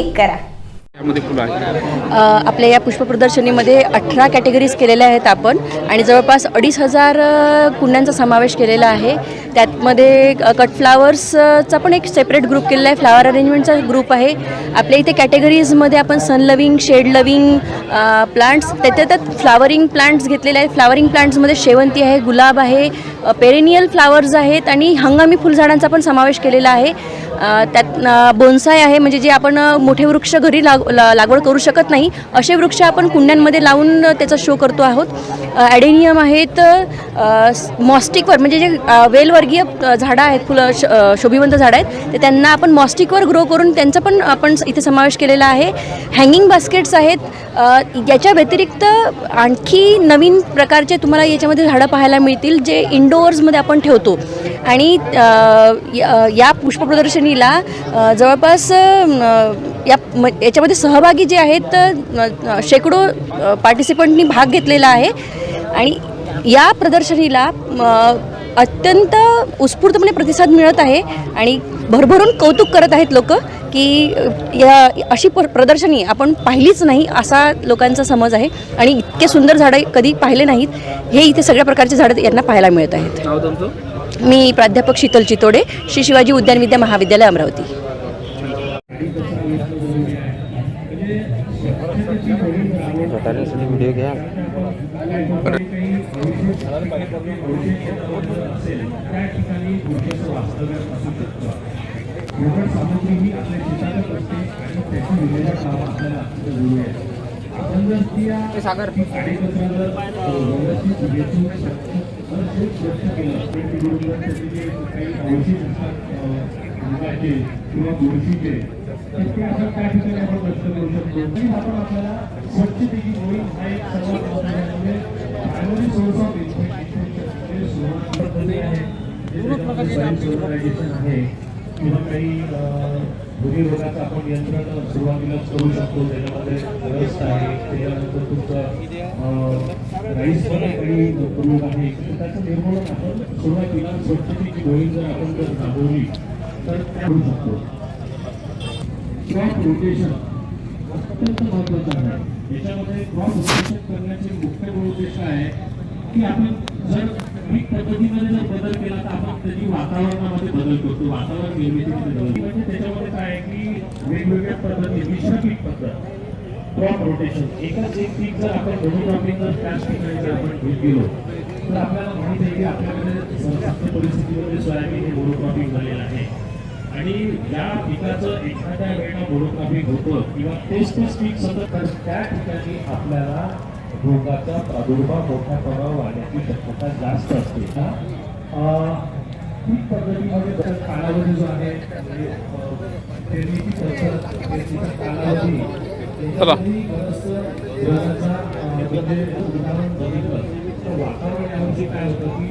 Click करा. फुलं आहेत. आपल्या या पुष्प प्रदर्शनीमध्ये अठरा कॅटेगरीज केलेल्या आहेत आपण आणि जवळपास अडीच हजार कुंड्यांचा समावेश केलेला आहे. त्यातमध्ये कट फ्लावर्सचा पण एक सेपरेट ग्रुप केलेला आहे. फ्लावर अरेंजमेंटचा ग्रुप आहे. आपल्या इथे कॅटेगरीजमध्ये आपण sun loving shade loving plants त्याच्या त्यात फ्लावरिंग प्लांट्स घेतलेले आहेत. फ्लावरिंग प्लांट्समध्ये शेवंती आहे गुलाब आहे पेरेनियल फ्लावर्स आहेत आणि हंगामी फुलझाडांचा पण समावेश केलेला आहे. त्यात बोन्साय आहे म्हणजे जे आपण मोठे वृक्ष घरी लाग ला- लागवड करू शकत नाही असे वृक्ष आपण कुंड्यांमध्ये लावून त्याचा शो करतो आहोत. ॲडेनियम आहेत मॉस्टिकवर म्हणजे जे वेलवर्गीय झाडं आहेत फुलं श शोभिवंत झाडं आहेत तर त्यांना आपण मॉस्टिकवर ग्रो करून त्यांचा पण आपण इथे समावेश केलेला आहे. हँगिंग बास्केट्स आहेत याच्या व्यतिरिक्त आणखी नवीन प्रकारचे तुम्हाला याच्यामध्ये झाडं पाहायला मिळतील जे इंडोअर्समध्ये आपण ठेवतो. आणि या या पुष्प प्रदर्शनीला जवळपास या म याच्यामध्ये सहभागी जे आहेत शेकडो पार्टिसिपंटनी भाग घेतलेला आहे. आणि या प्रदर्शनीला अत्यंत उत्स्फूर्तपणे प्रतिसाद मिळत आहे आणि भरभरून कौतुक करत आहेत लोक की या अशी प्रदर्शनी आपण पाहिलीच नाही असा लोकांचा समज आहे. आणि इतके सुंदर झाडं कधी पाहिले नाहीत हे इथे सगळ्या प्रकारचे झाडं यांना पाहायला मिळत आहेत. मी प्राध्यापक शीतल चितोडे श्री शिवाजी उद्यान विद्या महाविद्यालय अमरावती. सागर. किंवा गोडशीचे तर ते आपण त्या ठिकाणी आपण व्यक्त करू शकतो आणि आपण आपल्याला स्वच्छतेची मोहीम हा एक सर्वात महत्त्वाचा प्रायमरी सोर्स ऑफ इन्फेक्शन सुरुवात केली आहे. जे त्याच्यामध्ये soil आहे किंवा काही भूमी रोगाचं आपण नियंत्रण सुरुवातीलाच करू शकतो त्याच्यामध्ये रस आहे त्याच्यानंतर तुमचं राईस पण काही रोग आहे. तर त्याचं निर्मूलन आपण सुरुवातीला स्वच्छतेची गोळी जर आपण जर राबवली तर करू शकतो. क्रॉप रोटेशन अत्यंत महत्वाचं आहे. याच्यामध्ये क्रॉप रोटेशन करण्याचे मुख्य उद्देश आहे? की आपण जर पीक पद्धतीमध्ये जर बदल केला तर आपण त्याची वातावरणामध्ये बदल करतो. वातावरण निर्मितीमध्ये बदल म्हणजे त्याच्यामध्ये काय आहे की वेगवेगळ्या पद्धती मिश्र पीक पद्धत क्रॉप रोटेशन एकच एक पीक जर आपण मोनोक्रॉपिंग जर त्याच ठिकाणी जर आपण घेत गेलो तर आपल्याला माहीत आहे की आपल्याकडे संतप्त परिस्थितीमध्ये सोयाबीन हे मोनोक्रॉपिंग झालेलं आहे. आणि या पिकाचं एखाद्या वेळेला मोनोक्रॉपिंग होतं किंवा तेच तेच पीक सतत तर त्या ठिकाणी आपल्याला रोगाचा प्रादुर्भाव मोठ्या प्रमाणावर वाढण्याची शक्यता जास्त असते. हा, पद्धतीमध्ये कालावधी जो आहे म्हणजे, कालावधी रोगाचा, म्हणजे उदाहरण बघितलं तर वातावरण यावर्षी काय होतं की